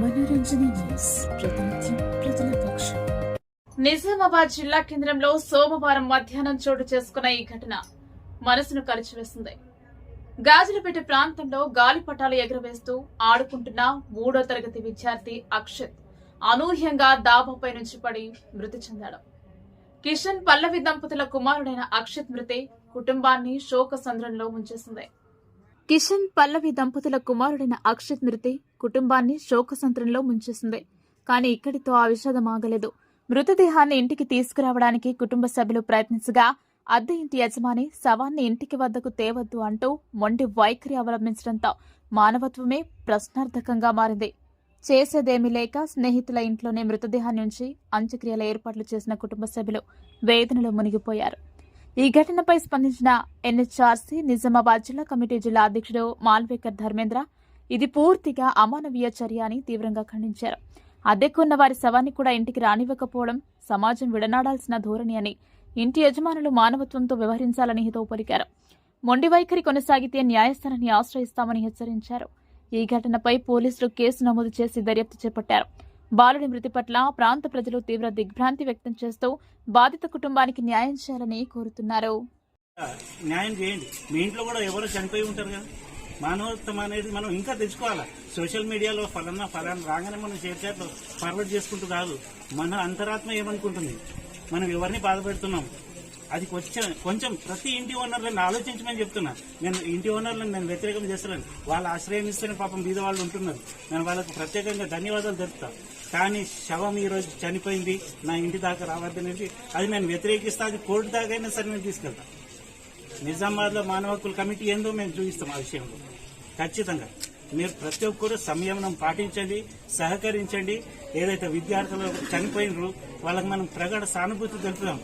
మనోరంజన news. ప్రతినిత్యం ప్రజల పక్షం నిజామాబాద్ జిల్లా కేంద్రంలో సోమవారం మధ్యాహ్నం చోటు చేసుకున్న ఈ ఘటన మనసును కలిచివేసింది గాజులపేట ప్రాంతంలో గాలిపటాలు ఎగురవేస్తూ ఆడుకుంటున్న మూడో తరగతి విద్యార్థి అక్షత్ అనూహ్యంగా దాబాపై నుంచి పడి మృతి చెందాడు. కిషన్ పల్లవి దంపతుల కుమారుడైన అక్షత్ మృతి కుటుంబాన్ని శోక సంద్రంలో ముంచేసింది. కిషన్ పల్లవి దంపతుల కుమారుడైన అక్షత్ మృతి కుటుంబాన్ని శోకసంత్రంలో ముంచేసింది. కానీ ఇక్కడితో ఆ విషాదం ఆగలేదు. మృతదేహాన్ని ఇంటికి తీసుకురావడానికి కుటుంబ సభ్యులు ప్రయత్నించగా అద్దె ఇంటి యజమాని శవాన్ని ఇంటికి వద్దకు తేవద్దు అంటూ మొండి వైఖరి అవలంబించడంతో మానవత్వమే ప్రశ్నార్థకంగా మారింది. చేసేదేమీ లేక స్నేహితుల ఇంట్లోనే మృతదేహాన్ని ఉంచి అంత్యక్రియల ఏర్పాట్లు చేసిన కుటుంబ సభ్యులు వేదనలో మునిగిపోయారు. ఈ ఘటనపై స్పందించిన ఎన్హెచ్ఆర్సీ నిజామాబాద్ జిల్లా కమిటీ జిల్లా అధ్యక్షుడు మాల్వేకర్ ధర్మేంద్ర ఇది పూర్తిగా అమానవీయ చర్య అని తీవ్రంగా ఖండించారు. అద్దెకున్న వారి శవాన్ని కూడా ఇంటికి రానివ్వకపోవడం సమాజం విడనాడాల్సిన ధోరణి అని ఇంటి యజమానులు మానవత్వంతో వ్యవహరించాలని హితవు పలికారు మొండి వైఖరి కొనసాగితే న్యాయస్థానాన్ని ఆశ్రయిస్తామని హెచ్చరించారు. ఈ ఘటనపై పోలీసులు కేసు నమోదు చేసి దర్యాప్తు చేపట్టారు. బాలుడి మృతి పట్ల ప్రాంత ప్రజలు తీవ్ర దిగ్భ్రాంతి వ్యక్తం చేస్తూ బాధిత కుటుంబానికి న్యాయం చేయాలని కోరుతున్నారు. న్యాయం చేయండి. మీ ఇంట్లో కూడా ఎవరో చనిపోయి ఉంటారు కదా మానవత్వం అనేది మనం ఇంకా తెచ్చుకోవాలి? సోషల్ మీడియాలో ఫలానా ఫలానా రాగానే మనం చేర్చాట్లో ఫార్వర్డ్ చేసుకుంటూ కాదు. మన అంతరాత్మ ఏమనుకుంటుంది? మనం ఎవరిని బాధపెడుతున్నాం అది కొంచెం కొంచెం ప్రతి ఇంటి ఓనర్లను ఆలోచించమని చెప్తున్నా. నేను ఇంటి ఓనర్లను నేను వ్యతిరేకం చేస్తున్నాను. వాళ్ళ ఆశ్రయం పాపం బీద వాళ్ళు ఉంటున్నారు. నేను వాళ్ళకు ప్రత్యేకంగా ధన్యవాదాలు తెలుపుతా. కానీ శవం ఈ రోజు చనిపోయింది నా ఇంటి దాకా రావద్దనేది అది నేను వ్యతిరేకిస్తా అది కోర్టు దాకా అయినా సరే నేను తీసుకెళ్తా. నిజామాబాద్లో మానవ హక్కుల కమిటీ ఏందో మేము చూపిస్తాం ఆ విషయంలో. ఖచ్చితంగా. మీరు ప్రతి ఒక్కరు సంయమనం పాటించండి సహకరించండి. ఏదైతే విద్యార్థులు చనిపోయినరు వాళ్ళకి మనం ప్రగాఢ సానుభూతి తెలుపుదాం.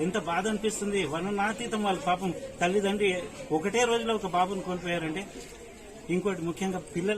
ఎంత బాధ అనిపిస్తుంది. వననాతీతం వాళ్ళ పాపం తల్లిదండ్రి ఒకటే రోజులో ఒక బాబును కోల్పోయారంటే ఇంకోటి ముఖ్యంగా పిల్లలు